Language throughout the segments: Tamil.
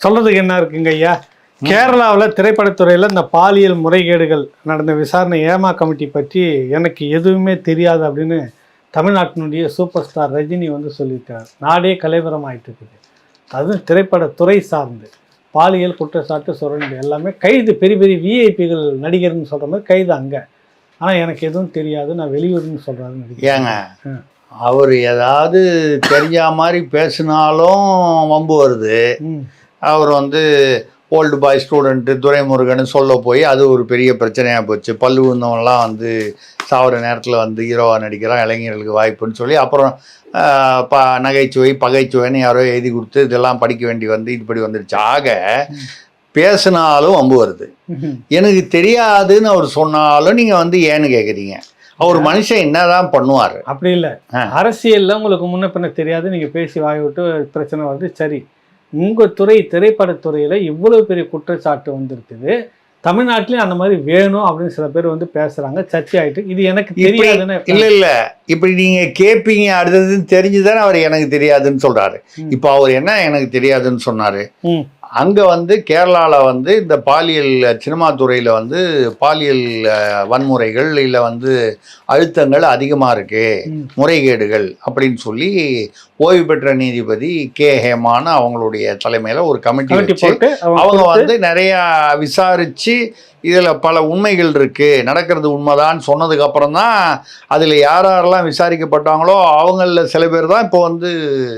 சொல்றதுக்கு என்ன இருக்குங்க ஐயா? கேரளாவில் திரைப்படத்துறையில் இந்த பாலியல் முறைகேடுகள் நடந்த விசாரணை ஏமா கமிட்டி பற்றி எனக்கு எதுவுமே தெரியாது அப்படின்னு தமிழ்நாட்டினுடைய சூப்பர் ஸ்டார் ரஜினி வந்து சொல்லியிருக்காரு நாடே கலைவரம் ஆயிட்டு இருக்குது அதுவும் திரைப்படத்துறை சார்ந்து. பாலியல் குற்றச்சாட்டு சுரண்டு எல்லாமே கைது பெரிய பெரிய விஐபிகள் நடிகர்னு சொல்கிற மாதிரி கைது அங்கே. ஆனால் எனக்கு எதுவும் தெரியாது. நான் வெளியூர்னு சொல்கிறாருன்னு ஏங்க. அவர் ஏதாவது தெரிஞ்ச மாதிரி பேசினாலும் வம்பு வருது. அவர் வந்து ஓல்டு பாய் ஸ்டூடெண்ட்டு துரைமுருகன் சொல்ல போய் அது ஒரு பெரிய பிரச்சனையாக போச்சு. பல்லு விழுந்தவன்லாம் வந்து சாவர நேரத்தில் வந்து ஹீரோவாக நடிக்கிறான் இளைஞர்களுக்கு வாய்ப்புன்னு சொல்லி. அப்புறம் ப நகைச்சுவை பகைச்சுவைன்னு யாரோ எழுதி கொடுத்து இதெல்லாம் படிக்க வேண்டி வந்து இப்படி வந்துடுச்சு ஆக பேசினாலும் வம்பு வருது. எனக்கு தெரியாதுன்னு அவர் சொன்னாலும் நீங்கள் வந்து ஏன்னு கேட்குறீங்க அவர் மனுஷன் என்னதான் பண்ணுவார். அப்படி இல்லை. அரசியல்ல உங்களுக்கு முன்ன பின்ன தெரியாது. நீங்க பேசி வாய் விட்டு பிரச்சனை வருது சரி. உங்க துறை திரைப்படத்துறையில இவ்வளவு பெரிய குற்றச்சாட்டு வந்திருக்குது. தமிழ்நாட்டிலயும் அந்த மாதிரி வேணும் அப்படின்னு சில பேர் வந்து பேசுறாங்க. சர்ச்சை ஆயிட்டு இது எனக்கு தெரியாதுன்னு இல்ல இல்ல. இப்படி நீங்க கேட்பீங்க அடுத்ததுன்னு தெரிஞ்சுதானே அவர் எனக்கு தெரியாதுன்னு சொல்றாரு. ம். இப்போ அவர் என்ன எனக்கு தெரியாதுன்னு சொன்னாரு. அங்க வந்து கேரளால வந்து இந்த பாலியல் சினிமா துறையில வந்து பாலியல் வன்முறைகள் இல்ல வந்து அழுத்தங்கள் அதிகமா இருக்கு. ம். முறைகேடுகள் அப்படின்னு சொல்லி ஓய்வு பெற்ற நீதிபதி கே. ஹேமான்னு அவங்களுடைய தலைமையில ஒரு கமிட்டி வச்சு அவங்க வந்து நிறைய விசாரிச்சு இதுல பல உண்மைகள் இருக்கு. நடக்கிறது உண்மைதான் சொன்னதுக்கு அப்புறம் தான் அதுல யார் யாரெல்லாம் விசாரிக்கப்பட்டாங்களோ அவங்கள சில பேர் தான் இப்போ வந்து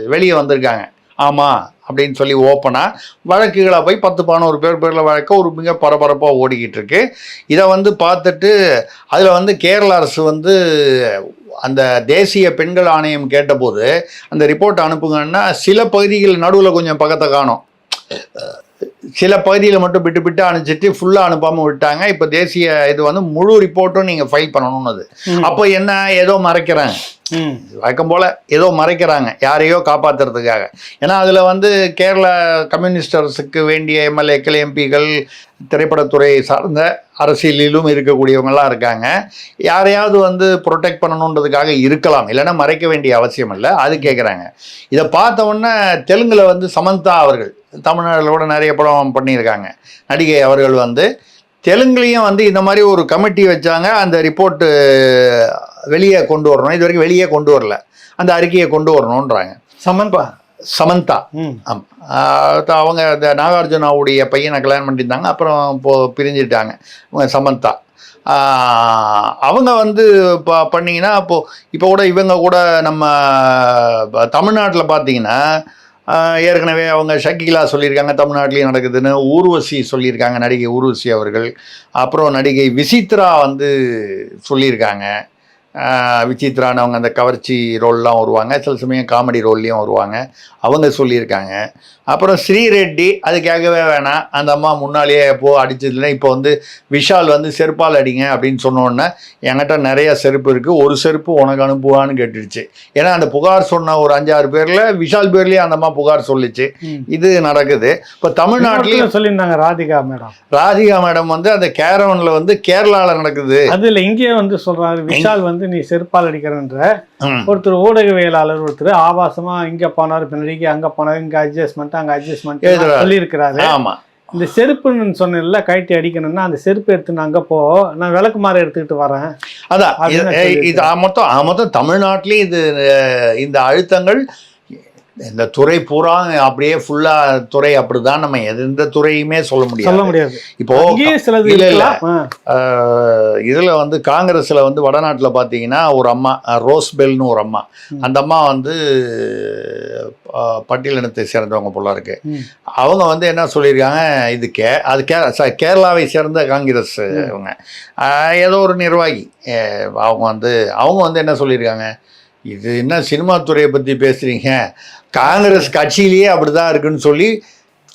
வெளியே வந்திருக்காங்க. ஆமாம் அப்படின்னு சொல்லி ஓப்பனாக வழக்குகளை போய் பத்து பதினோரு பேர் பேரில் வழக்க ஒரு மிக பரபரப்பாக ஓடிக்கிட்டு இருக்கு. இதை வந்து பார்த்துட்டு அதில் வந்து கேரள அரசு வந்து அந்த தேசிய பெண்கள் ஆணையம் கேட்டபோது அந்த ரிப்போர்ட் அனுப்புங்கன்னா சில பகுதிகள் நடுவில் கொஞ்சம் பக்கத்தை காணும். சில பகுதியில் மட்டும் விட்டு விட்டு அனுப்பிச்சிட்டு ஃபுல்லாக அனுப்பாமல் விட்டாங்க. இப்போ தேசிய இது வந்து முழு ரிப்போர்ட்டும் நீங்கள் ஃபைல் பண்ணணும்னு ம். அப்போ என்ன ஏதோ மறைக்கிறாங்க. வழக்கம் போல் ஏதோ மறைக்கிறாங்க. யாரையோ காப்பாற்றுறதுக்காக ஏன்னா அதில் வந்து கேரள கம்யூனிஸ்ட் அரசுக்கு வேண்டிய எம்எல்ஏக்கள் எம்பிகள் திரைப்படத்துறை சார்ந்த அரசியலிலும் இருக்கக்கூடியவங்கலாம் இருக்காங்க. யாரையாவது வந்து ப்ரொடெக்ட் பண்ணணுன்றதுக்காக இருக்கலாம். இல்லைன்னா மறைக்க வேண்டிய அவசியம் இல்லை. அது கேட்குறாங்க இதை பார்த்த உடனே தெலுங்கில் வந்து சமந்தா அவர்கள் தமிழ்நாட்டில் கூட நிறைய படம் பண்ணியிருக்காங்க. நடிகை அவர்கள் வந்து தெலுங்குலேயும் வந்து இந்த மாதிரி ஒரு கமிட்டி வச்சாங்க. அந்த ரிப்போர்ட்டு வெளியே கொண்டு வரணும். இது வரைக்கும் வெளியே கொண்டு வரல. அந்த அறிக்கையை கொண்டு வரணுன்றாங்க சமந்தா. சமந்தா. ம். ஆம். ஆஹ் அவங்க இந்த நாகார்ஜுனாவுடைய பையனை கல்யாணம் பண்ணியிருந்தாங்க அப்புறம் இப்போ பிரிஞ்சிட்டாங்க. சமந்தா. அவங்க வந்து இப்போ பண்ணிங்கன்னா இப்போது இப்போ கூட இவங்க கூட நம்ம தமிழ்நாட்டில் பார்த்தீங்கன்னா ஏற்கனவே அவங்க ஷக்கிலா சொல்லியிருக்காங்க தமிழ்நாட்டிலையும் நடக்குதுன்னு ஊர்வசி சொல்லியிருக்காங்க நடிகை ஊர்வசி அவர்கள். அப்புறம் நடிகை விசித்ரா வந்து சொல்லியிருக்காங்க. அவங்க அந்த கவர்ச்சி ரோல்லாம் வருவாங்க. சில சமயம் காமெடி ரோல்லையும் வருவாங்க. அவங்க சொல்லியிருக்காங்க. அப்புறம் ஸ்ரீரெட்டி அது கேட்கவே வேணாம். அந்த அம்மா முன்னாலேயே போ அடிச்சதுல இப்போ வந்து விஷால் வந்து செருப்பால் அடிங்க அப்படின்னு சொன்னோன்னே என்கிட்ட நிறைய செருப்பு இருக்குது ஒரு செருப்பு உனக்கு அனுப்புவான்னு கேட்டுடுச்சு. ஏன்னா அந்த புகார் சொன்ன ஒரு அஞ்சாறு பேரில் விஷால் பேர்லேயே அந்த அம்மா புகார் சொல்லிச்சு. இது நடக்குது. இப்போ தமிழ்நாட்டிலையும் சொல்லியிருந்தாங்க ராதிகா மேடம். ராதிகா மேடம் வந்து அந்த கேரவனில் வந்து கேரளாவில் நடக்குது. அது இல்ல இங்கேயே வந்து சொல்றாரு. விஷால் வந்து நீ செருப்பால் அடிக்கிறன்ற. ஒருத்தர் ஊடகவியலாளர் ஒருத்தர் ஆபாசமா இங்க போனார் பின்னாடிக்கு அங்க போனார் இங்க அட்ஜஸ்ட்மெண்ட் அங்க அட்ஜஸ்ட்மெண்ட். சொல்லி இருக்கிறாரு ஆமா. இந்த செருப்புன்னு சொன்னேன்ல கழட்டி அடிக்கணும்னா அந்த செருப்பு எடுத்து நான் அங்க போ நான் விளக்குமாறு எடுத்துக்கிட்டு வரேன். அதான் இது மொத்தம் மொத்தம் தமிழ்நாட்டிலையும் இது இந்த அழுத்தங்கள் இந்த துறை பூரா அப்படியே ஃபுல்லா துறை அப்படிதான் நம்ம எந்த துறையுமே சொல்ல சொல்ல முடியாது. இப்போ இல்ல, இல்ல. இதுல வந்து காங்கிரஸ்ல வந்து வடநாட்டுல பாத்தீங்கன்னா ஒரு அம்மா ரோஸ் பெல்னு ஒரு அம்மா. அந்த அம்மா வந்து பட்டியலினத்தை சேர்ந்தவங்க போல இருக்கு. அவங்க வந்து என்ன சொல்லியிருக்காங்க இது கே அது கே கேரளாவை சேர்ந்த காங்கிரஸ். அவங்க ஏதோ ஒரு நிர்வாகி. அவங்க வந்து அவங்க வந்து என்ன சொல்லியிருக்காங்க இது என்ன சினிமா துறையை பற்றி பேசுறீங்க? காங்கிரஸ் கட்சியிலேயே அப்படிதான் இருக்குன்னு சொல்லி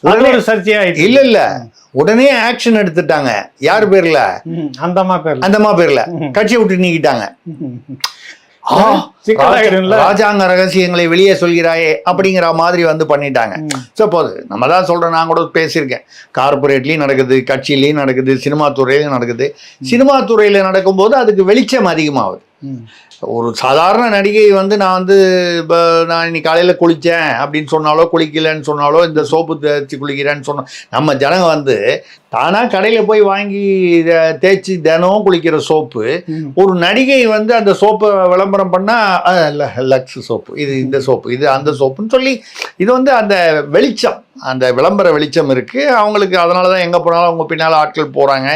ஒரு சர்ச்சையாயிடுச்சு இல்லை இல்லை. உடனே ஆக்ஷன் எடுத்துட்டாங்க. யார் பேர்ல? ம், அந்த அம்மா பேர்ல. அந்தம்மா பேர்ல. கட்சியை விட்டு நீக்கிட்டாங்க. ராஜாங்க ரகசியங்களை வெளியே சொல்கிறாயே அப்படிங்கிற மாதிரி வந்து பண்ணிட்டாங்க. ம். ஸோ போது. நம்ம தான் சொல்கிறேன் நான் கூட பேசியிருக்கேன். கார்பரேட்லேயும் நடக்குது கட்சியிலையும் நடக்குது சினிமா துறையிலையும் நடக்குது. சினிமா துறையில் நடக்கும்போது அதுக்கு வெளிச்சம் அதிகமாகுது. ஒரு சாதாரண நடிகை வந்து நான் வந்து இப்போ நான் இன்னைக்கு காலையில் குளித்தேன் அப்படின்னு சொன்னாலோ குளிக்கலன்னு சொன்னாலோ இந்த சோப்பு தேய்ச்சி குளிக்கிறேன்னு சொன்னோம் நம்ம ஜனங்க வந்து தானாக கடையில் போய் வாங்கி தேய்ச்சி தினமும் குளிக்கிற சோப்பு. ஒரு நடிகை வந்து அந்த சோப்பை விளம்பரம் பண்ணால் லக்ஸ் சோப்பு இது இந்த சோப்பு இது அந்த சோப்புன்னு சொல்லி இது வந்து அந்த வெளிச்சம் அந்த விளம்பர வெளிச்சம் இருக்குது அவங்களுக்கு அதனால தான் எங்கே போனாலும் அவங்க பின்னால் ஆட்கள் போகிறாங்க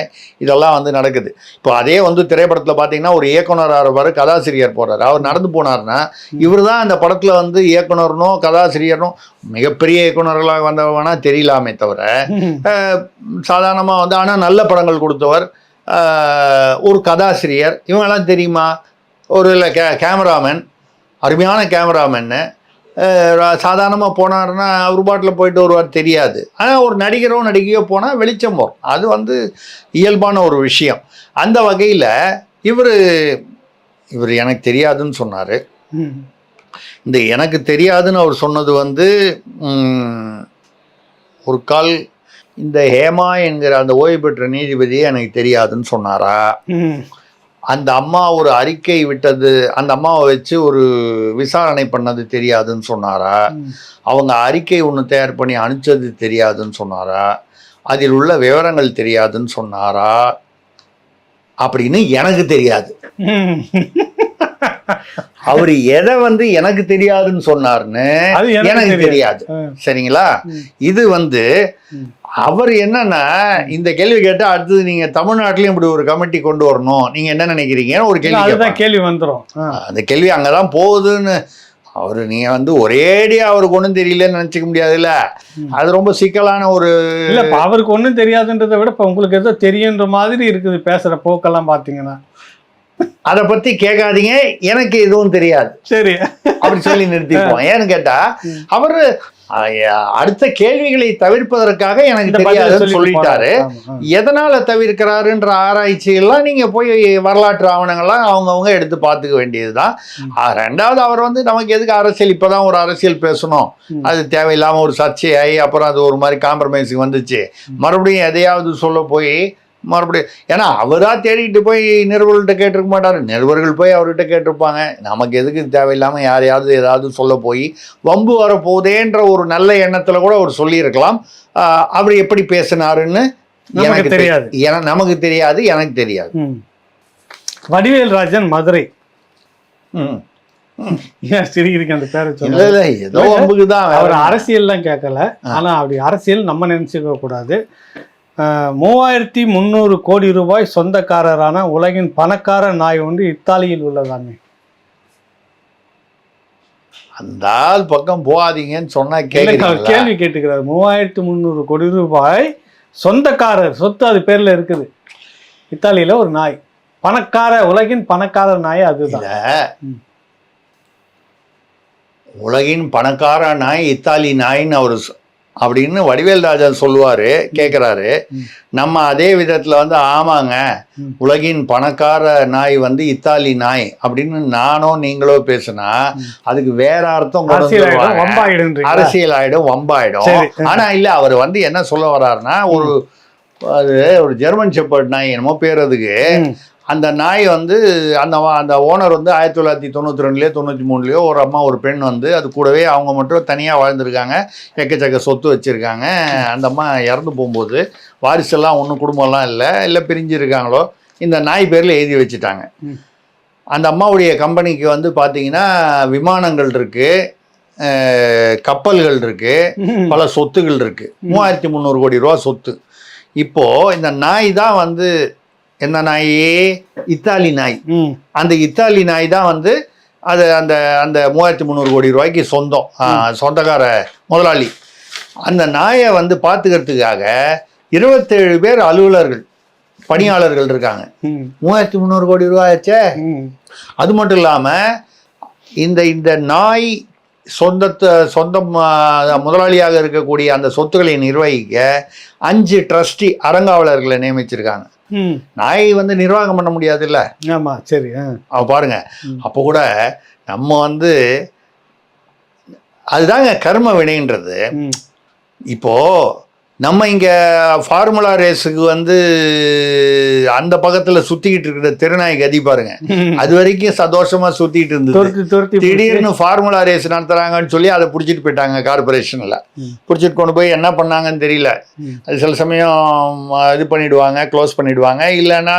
இதெல்லாம் வந்து நடக்குது. இப்போ அதே வந்து திரைப்படத்தில் பார்த்தீங்கன்னா ஒரு இயக்குனராக இருப்பார் கதாசிரியர் போகிறார் அவர் நடந்து போனார்னா இவர் தான் அந்த படத்தில் வந்து இயக்குனர்னோ கதாசிரியர்னோ மிகப்பெரிய இயக்குனர்களாக வந்தவனா தெரியலாமே தவிர சாதாரணமாக வந்து ஆனால் நல்ல படங்கள் கொடுத்தவர் ஒரு கதாசிரியர். இவங்கெல்லாம் தெரியுமா? ஒரு இல்லை கே கேமராமேன். அருமையான கேமராமேன்னு. சாதாரணமாக போனாருன்னா அவர் பாட்டில் போயிட்டு வருவார் தெரியாது. ஆனால் ஒரு நடிகரோ நடிகையோ போனால் வெளிச்சம் வரும். அது வந்து இயல்பான ஒரு விஷயம். அந்த வகையில் இவர் இவர் எனக்கு தெரியாதுன்னு சொன்னார். இந்த எனக்கு தெரியாதுன்னு அவர் சொன்னது வந்து ஒரு கால் இந்த ஹேமா என்கிற அந்த ஓய்வு பெற்ற நீதிபதியே எனக்கு தெரியாதுன்னு சொன்னாரா. அந்த அம்மா ஒரு அறிக்கை விட்டது அந்த அம்மாவை வச்சு ஒரு விசாரணை பண்ணது தெரியாதுன்னு சொன்னாரா. அவங்க அறிக்கை ஒன்று தயார் பண்ணி அனுப்பிச்சது தெரியாதுன்னு சொன்னாரா அதில் உள்ள விவரங்கள் தெரியாதுன்னு சொன்னாரா அப்படின்னு எனக்கு தெரியாது. அவர் எதை வந்து எனக்கு தெரியாதுன்னு சொன்னார்னு எனக்கு தெரியாது. சரிங்களா. இது வந்து. அவர் என்னன்னா இந்த கேள்வி கேட்டா அடுத்தது நீங்க தமிழ்நாட்டிலையும் இப்படி ஒரு கமிட்டி கொண்டு வரணும் நீங்க என்ன நினைக்கிறீங்கன்னு ஒரு கேள்வி. கேள்வி வந்துரும் ஆ. அந்த கேள்வி அங்கதான் போகுதுன்னு அவர் நீங்க வந்து ஒரேடியா அவருக்கு ஒன்றும் தெரியலன்னு நினைச்சுக்க முடியாதுல்ல. அது ரொம்ப சிக்கலான ஒரு இல்ல அவருக்கு ஒண்ணும் தெரியாதுன்றதை விட இப்ப உங்களுக்கு ஏதோ தெரியுன்ற மாதிரி இருக்குது பேசுற போக்கெல்லாம் பாத்தீங்கன்னா அதை பத்தி கேட்காதீங்க. எனக்கு எதுவும் தெரியாது. சரி. அப்படி சொல்லி நிறுத்திப்போம். ஏன்னு கேட்டா. அவரு அடுத்த கேள்விகளை தவிர்ப்பதற்காக எனக்கு தெரியாதுன்னு சொல்லிட்டு சொல்லிட்டாரு. எதனால தவிர்க்கிறாருன்ற ஆராய்ச்சி எல்லாம் நீங்க போய் வரலாற்று ஆவணங்கள்லாம் அவங்கவுங்க எடுத்து பார்த்துக்க வேண்டியதுதான். ரெண்டாவது அவர் வந்து நமக்கு எதுக்கு அரசியல்? இப்பதான் ஒரு அரசியல் பேசணும். அது தேவையில்லாம ஒரு சர்ச்சையாகி அப்புறம் அது ஒரு மாதிரி காம்ப்ரமைஸுக்கு வந்துச்சு. மறுபடியும் எதையாவது சொல்ல போய் மறுபடியும் ஏன்னா அவரா தேடிட்டு போய் நிருபர்கள்ட்ட கேட்டிருக்க மாட்டாரு. நிருபர்கள் போய் அவர்கிட்ட கேட்டிருப்பாங்க. நமக்கு எதுக்கு தேவையில்லாம யாரையாவது ஏதாவது சொல்ல போய் வம்பு வரப்போதேன்ற ஒரு நல்ல எண்ணத்துல கூட அவர் சொல்லியிருக்கலாம். அவர் எப்படி பேசினாருன்னு எனக்கு தெரியாது. என நமக்கு தெரியாது எனக்கு தெரியாது. வடிவேல் ராஜன் மதுரை. சிரிக்கிறீங்க அந்த பேரை சொல்ல? இல்ல ஏதோ வம்புக்கு தான் அவர் அரசியல்லாம் கேட்கல. ஆனா அப்படி அரசியல் நம்ம நினைச்சுக்க கூடாது மூவாயிரத்தி முந்நூறு கோடி ரூபாய் சொந்தக்காரரான உலகின் பணக்கார நாய் ஒன்று இத்தாலியில் உள்ளதாமே. அந்த ஆள் பக்கம் போகாதீங்கன்னு சொன்னா கேள்வி கேட்டுக்கிறார். மூவாயிரத்தி முந்நூறு கோடி ரூபாய் சொந்தக்காரர் சொத்து அது பேர்ல இருக்குது. இத்தாலியில ஒரு நாய். பணக்கார உலகின் பணக்கார நாய் அதுதான். உலகின் பணக்கார நாய் இத்தாலி நாயின்னு அவர் அப்படின்னு வடிவேல் ராஜன் சொல்லுவாரு கேக்குறாரு ம். நம்ம அதே விதத்துல வந்து ஆமாங்க. உலகின் பணக்கார நாய் வந்து இத்தாலி நாய் அப்படின்னு நானோ நீங்களோ பேசுனா. அதுக்கு வேற அர்த்தம் அரசியல் ஆயிடும் வம்பாயிடும். ஆனா இல்ல அவர் வந்து என்ன சொல்ல வர்றாருன்னா ஒரு அது ஒரு ஜெர்மன் ஷெப்பர்ட் நாய் என்னமோ பேர் அதுக்கு. அந்த நாய் வந்து அந்த அந்த ஓனர் வந்து ஆயிரத்தி தொள்ளாயிரத்தி தொண்ணூற்றி ரெண்டுலேயோ தொண்ணூற்றி மூணுலேயோ ஒரு அம்மா ஒரு பெண் வந்து அது கூடவே அவங்க மட்டும் தனியாக வாழ்ந்திருக்காங்க. எக்கச்சக்க சொத்து வச்சுருக்காங்க. அந்த அம்மா இறந்து போகும்போது வாரிசெல்லாம் ஒன்றும் குடும்பம்லாம் இல்லை. இல்லை பிரிஞ்சிருக்காங்களோ. இந்த நாய் பேரில் எழுதி வச்சுட்டாங்க. அந்த அம்மாவுடைய கம்பெனிக்கு வந்து பார்த்தீங்கன்னா விமானங்கள் இருக்குது கப்பல்கள் இருக்குது. பல சொத்துகள் இருக்கு. மூவாயிரத்தி முந்நூறு கோடி ரூபா சொத்து. இப்போ இந்த நாய் தான் வந்து என்ன நாய் இத்தாலி நாய். அந்த இத்தாலி நாய் தான் வந்து அது அந்த அந்த மூவாயிரத்தி முந்நூறு கோடி ரூபாய்க்கு சொந்தம். சொந்தக்கார முதலாளி. அந்த நாயை வந்து பார்த்துக்கிறதுக்காக இருபத்தேழு பேர் அலுவலர்கள் பணியாளர்கள் இருக்காங்க. மூவாயிரத்தி முந்நூறு கோடி ரூபாய் ஆச்சே. அது மட்டும் இல்லாமல் இந்த இந்த நாய் சொந்தத்தை சொந்தம் முதலாளியாக இருக்கக்கூடிய அந்த சொத்துக்களை நிர்வகிக்க அஞ்சு ட்ரஸ்டி அறங்காவலர்களை நியமிச்சிருக்காங்க. நாய் வந்து நிர்வாகம் பண்ண முடியாதுல்ல ஆமா சரி ஆ. அவ பாருங்க. அப்போ கூட நம்ம வந்து அதுதாங்க கர்ம வினைன்றது. இப்போ நம்ம இங்க ஃபார்முலா ரேஸுக்கு வந்து அந்த பக்கத்துல சுத்திக்கிட்டு இருக்கிற திருநாய் கதி பாருங்க. அது வரைக்கும் சந்தோஷமா சுத்திட்டு இருந்தது. திடீர்னு ஃபார்முலா ரேஸ் நடத்துறாங்கன்னு சொல்லி அதை பிடிச்சிட்டு போயிட்டாங்க கார்பரேஷன்ல. பிடிச்சிட்டு கொண்டு போய் என்ன பண்ணாங்கன்னு தெரியல. அது சில சமயம் இது பண்ணிடுவாங்க க்ளோஸ் பண்ணிடுவாங்க. இல்லைன்னா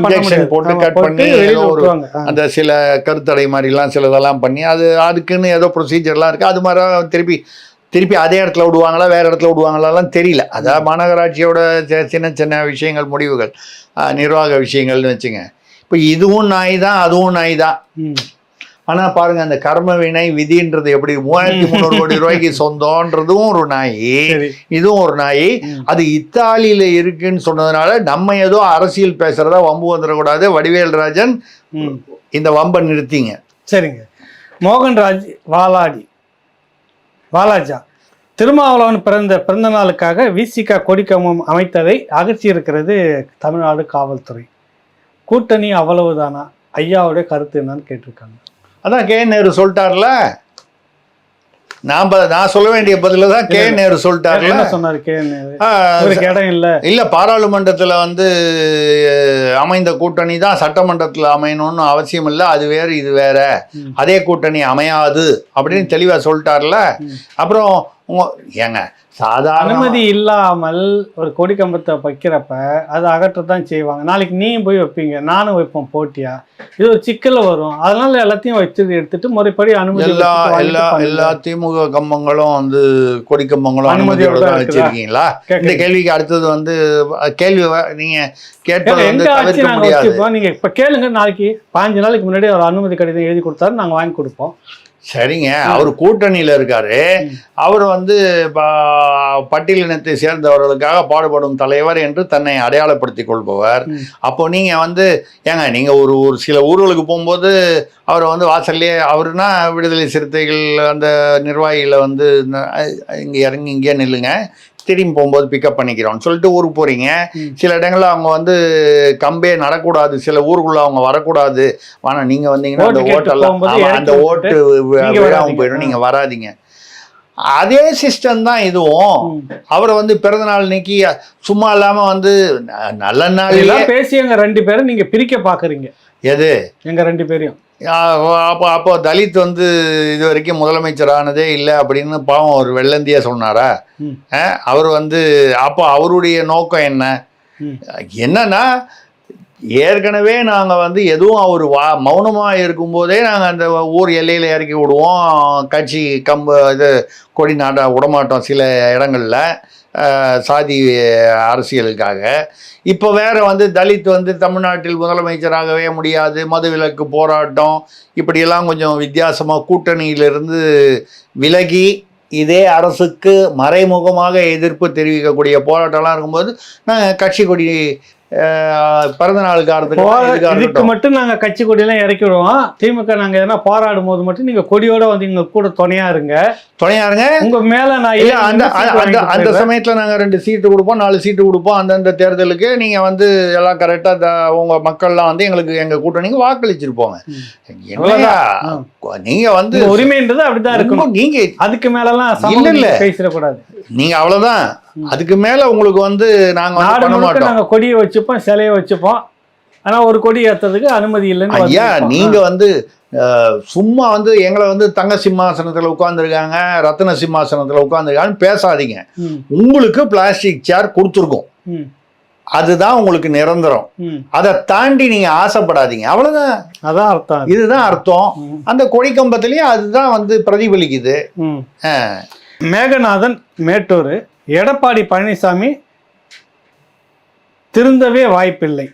முடியாது. போட்டு போட்டு பண்ணி ஒரு-. அந்த சில கருத்தடை மாதிரிலாம் சிலதெல்லாம் பண்ணி அது அதுக்குன்னு ஏதோ ப்ரொசீஜர்லாம் இருக்குது அது மாதிரி திருப்பி திருப்பி அதே இடத்துல விடுவாங்களா வேற இடத்துல விடுவாங்களாலாம் தெரியல. அதான் மாநகராட்சியோட சின்ன சின்ன விஷயங்கள் முடிவுகள். நிர்வாக விஷயங்கள்னு வச்சுங்க. இப்போ இதுவும் நாய் தான் அதுவும் நாய் தான். ஆனால் பாருங்க அந்த கர்ம வினை விதின்றது எப்படி? மூவாயிரத்தி முந்நூறு கோடி ரூபாய்க்கு சொந்தம்ன்றதும் ஒரு நாய் இதுவும் ஒரு நாய். அது இத்தாலியில இருக்குன்னு சொன்னதுனால நம்ம ஏதோ அரசியல் பேசுறதா வம்பு வந்துடக்கூடாது. வடிவேல் ராஜன் இந்த வம்பை நிறுத்திங்க. சரிங்க. மோகன்ராஜ் வாலாடி. வாலாஜா திருமாவளவன் பிறந்த பிறந்த நாளுக்காக விசிகா கொடிக்கமம் அமைத்ததை அகற்றியிருக்கிறது தமிழ்நாடு காவல்துறை. கூட்டணி அவ்வளவுதானா? ஐயாவுடைய கருத்து என்னன்னு கேட்டிருக்காங்க. அதான் கே நேரு சொல்லிட்டார்ல? நான் நான் சொல்ல வேண்டிய பதில தான் கே நேரு சொல்லிட்டார்ல. என்ன சொன்னாரு கே இடம் இல்ல. இல்ல பாராளுமன்றத்துல வந்து அமைந்த கூட்டணி தான் சட்டமன்றத்துல அமையணும்னு அவசியம் இல்லை அது வேற இது வேற. அதே கூட்டணி அமையாது அப்படின்னு தெளிவா சொல்லிட்டார்ல. அப்புறம் ஏங்க சாதாரண அனுமதி இல்லாமல் ஒரு கொடி கம்பத்தை வைக்கிறப்ப அதை அகற்றத்தான் செய்வாங்க. நாளைக்கு நீயும் போய் வைப்பீங்க. நானும் வைப்போம் போட்டியா? இது ஒரு சிக்கல் வரும். அதனால எல்லாத்தையும் வச்சு எடுத்துட்டு முறைப்படி அனுமதி எல்லா எல்லா. எல்லா திமுக கம்பங்களும் வந்து கொடி கம்பங்களும் அனுமதியோட தான்? வச்சிருக்கீங்களா இந்த. கேள்விக்கு அடுத்தது வந்து கேள்வி நீங்க ஏங்க, வந்து தவிர்க்க முடியாது. நீங்க இப்ப கேளுங்க நாளைக்கு பாஞ்சு நாளைக்கு முன்னாடி ஒரு அனுமதி கடிதம் எழுதி கொடுத்தாரு நாங்க வாங்கி கொடுப்போம். சரிங்க. அவர் கூட்டணியில இருக்காரு. அவர் வந்து பட்டியலினத்தை சேர்ந்தவர்களுக்காக பாடுபடும் தலைவர் என்று தன்னை அடையாளப்படுத்திக் கொள்பவர். அப்போ நீங்க வந்து ஏங்க நீங்க ஒரு ஒரு சில ஊர்களுக்கு போகும்போது அவரை வந்து வாசல்லே அவருனா விடுதலை சிறுத்தைகள் அந்த நிர்வாகிகளை வந்து இங்க இறங்கி இங்கே நில்லுங்க. திரும்பி போகும்போது பிக்கப் பண்ணிக்கிறோம்னு சொல்லிட்டு ஊருக்கு போறீங்க. சில இடங்கள்ல அவங்க வந்து கம்பே நடக்கூடாது. சில ஊருக்குள்ள அவங்க வரக்கூடாது. வானா நீங்க வந்தீங்கன்னா அந்த ஓட்டெல்லாம் அந்த ஓட்டு விழாவும். போயிடும். நீங்க வராதீங்க. அதே சிஸ்டம் தான் இதுவும். அவரை வந்து பிறந்த நாள் இன்னைக்கு சும்மா இல்லாம வந்து நல்ல இதெல்லாம் பேசி எங்க ரெண்டு பேரும் நீங்க பிரிக்க பாக்குறீங்க. எது? எங்க ரெண்டு பேரையும். அப்போ அப்போ தலித் வந்து இது வரைக்கும் முதலமைச்சர் ஆனதே இல்லை அப்படின்னு பாவம் ஒரு வெள்ளந்தியா சொன்னாரா? அவர் வந்து அப்போ அவருடைய நோக்கம் என்ன. என்னன்னா ஏற்கனவே நாங்கள் வந்து எதுவும் அவர் வா மௌனமாக இருக்கும்போதே நாங்கள் அந்த ஊர் எல்லையில் இறக்கி விடுவோம். கட்சி கம்பு இது கொடி நாட்ட விடமாட்டோம் சில இடங்களில். சாதி அரசியலுக்காக. இப்போ வேறு வந்து தலித் வந்து தமிழ்நாட்டில் முதலமைச்சராகவே முடியாது. மதுவிலக்கு போராட்டம் இப்படியெல்லாம் கொஞ்சம் வித்தியாசமாக கூட்டணியிலிருந்து விலகி இதே அரசுக்கு மறைமுகமாக எதிர்ப்பு தெரிவிக்கக்கூடிய போராட்டம்லாம் இருக்கும்போது நாங்கள் கட்சி கொடி பிறந்த நாள் இதுக்கு. மட்டும் நாங்க கட்சி கொடியெல்லாம் இறக்கி விடுவோம் திமுக நாங்க எதனா போராடும் போது மட்டும் நீங்க கொடியோட வந்து எங்க கூட துணையா இருங்க துணையாருங்க உங்க மேல நான் அந்த அந்த- அந்த. சமயத்துல நாங்க ரெண்டு சீட்டு கொடுப்போம் நாலு சீட்டு கொடுப்போம் அந்தந்த தேர்தலுக்கு நீங்க வந்து எல்லாம் கரெக்டா உங்க மக்கள்லாம் வந்து எங்களுக்கு எங்க கூட்டணிக்கு வாக்களிச்சிருப்போங்க. நீங்க வந்து உரிமைன்றது அப்படிதான் இருக்கணும் உங்க- நீங்க அதுக்கு இல்ல, சமம் இல்ல. பேசிடக்கூடாது நீங்க அவ்வளவுதான். அதுக்கு மேல உங்களுக்கு வந்து நாங்க நாடு பண்ண முழுக்க மாட்டோம் நாங்க கொடியை வச்சுப்போம் சிலையை வச்சுப்போம். ஆனா ஒரு கொடி ஏத்துறதுக்கு அனுமதி இல்லைன்னு ஐயா. நீங்க வந்து சும்மா வந்து எங்களை வந்து தங்க சிம்மாசனத்துல உட்கார்ந்துருக்காங்க ரத்தின சிம்மாசனத்துல உட்கார்ந்துருக்காங்கன்னு பேசாதீங்க. உங்களுக்கு பிளாஸ்டிக் சேர் கொடுத்துருக்கோம். அதுதான் உங்களுக்கு நிரந்தரம். அதை தாண்டி நீங்க ஆசைப்படாதீங்க. அவ்வளவுதான். அதான் அர்த்தம். இதுதான் அர்த்தம். அந்த கொடி கம்பத்திலயும் அதுதான் வந்து பிரதிபலிக்குது. மேகநாதன் மேட்டூர். எடப்பாடி பழனிசாமி திருந்தவே வாய்ப்பில்லை.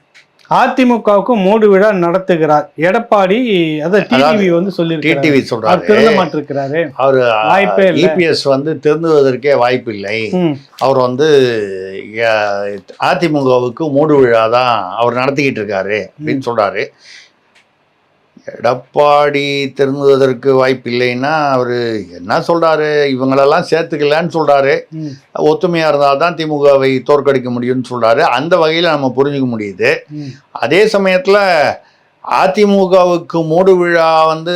அதிமுகவுக்கு மூடு விழா நடத்துகிறார். எடப்பாடி அத டிடிவி வந்து சொல்லியிருக்காரு டிடிவி சொல்றாரு. திருந்த மாட்டிருக்கிறாரு அவரு வாய்ப்பே இல்ல. இபிஎஸ் வந்து திருந்துவதற்கே வாய்ப்பில்லை. ம், அவர் வந்து அதிமுகவுக்கு மூடு விழா தான் அவர் நடத்திக்கிட்டு இருக்காரு அப்படின்னு சொல்றாரு. எடப்பாடி திருந்துவதற்கு வாய்ப்பில்லைன்னா அவர் என்ன சொல்றாரு? இவங்களெல்லாம் சேர்த்துக்கலன்னு சொல்றாரு. ம், ஒத்துமையா இருந்தால் தான் திமுகவை தோற்கடிக்க முடியும்னு சொல்றாரு. அந்த வகையில் நம்ம புரிஞ்சுக்க முடியுது. அதே சமயத்தில் அதிமுகவுக்கு மூடு விழா வந்து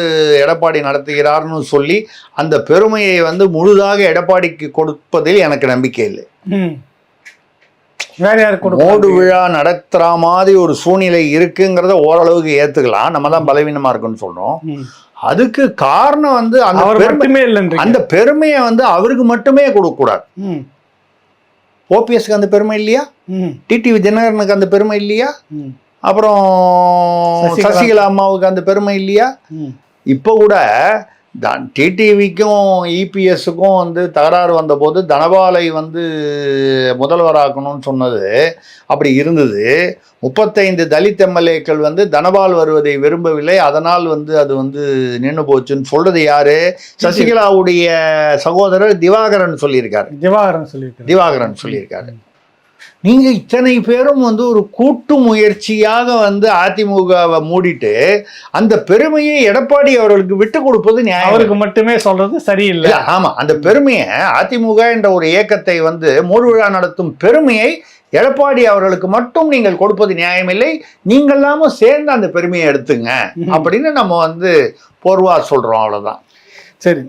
எடப்பாடி நடத்துகிறார்னு சொல்லி அந்த பெருமையை வந்து முழுதாக எடப்பாடிக்கு கொடுப்பதில் எனக்கு நம்பிக்கை இல்லை. வேற யார் மோடு கொடுக்கும் விழா நடத்துற மாதிரி ஒரு சூழ்நிலை இருக்குங்கிறத ஓரளவுக்கு ஏத்துக்கலாம். நம்ம தான் பலவீனமா இருக்குன்னு சொல்றோம். அதுக்கு காரணம் வந்து அந்த பெருமை அந்த பெருமையை வந்து அவருக்கு மட்டுமே கொடுக்க கூடாது ம். ஓபிஎஸ்க்கு அந்த பெருமை இல்லையா? ம். டிடிவி தினகரனுக்கு அந்த பெருமை இல்லையா? அப்புறம் சசிகலா. அம்மாவுக்கு அந்த பெருமை இல்லையா? இப்போ கூட தான் டிடிவிக்கும் இபிஎஸ்க்கும் வந்து தகராறு வந்தபோது தனபாலை வந்து முதல்வராக்கணும்னு சொன்னது. அப்படி இருந்தது. முப்பத்தைந்து தலித் எம்எல்ஏக்கள் வந்து தனபால் வருவதை விரும்பவில்லை. அதனால் வந்து அது வந்து நின்று போச்சுன்னு சொல்றது யாரு? சசிகலாவுடைய சகோதரர் திவாகரன் சொல்லியிருக்காரு. திவாகரன் சொல்லியிருக்காரு. திவாகரன் சொல்லியிருக்காரு. நீங்க இத்தனை பேரும் வந்து ஒரு கூட்டு முயற்சியாக வந்து அதிமுகவை மூடிட்டு அந்த பெருமையை எடப்பாடி அவர்களுக்கு விட்டு கொடுப்பது நியாயம் அவருக்கு மட்டுமே சொல்றது சரியில்லை. இல்ல, ஆமா அந்த பெருமையை அதிமுக என்ற ஒரு இயக்கத்தை வந்து மூடு விழா நடத்தும் பெருமையை எடப்பாடி அவர்களுக்கு மட்டும் நீங்கள் கொடுப்பது நியாயமில்லை நீங்களாம சேர்ந்து அந்த பெருமையை எடுத்துங்க. அப்படின்னு நம்ம வந்து பொதுவா சொல்றோம் அவ்வளவுதான். சரி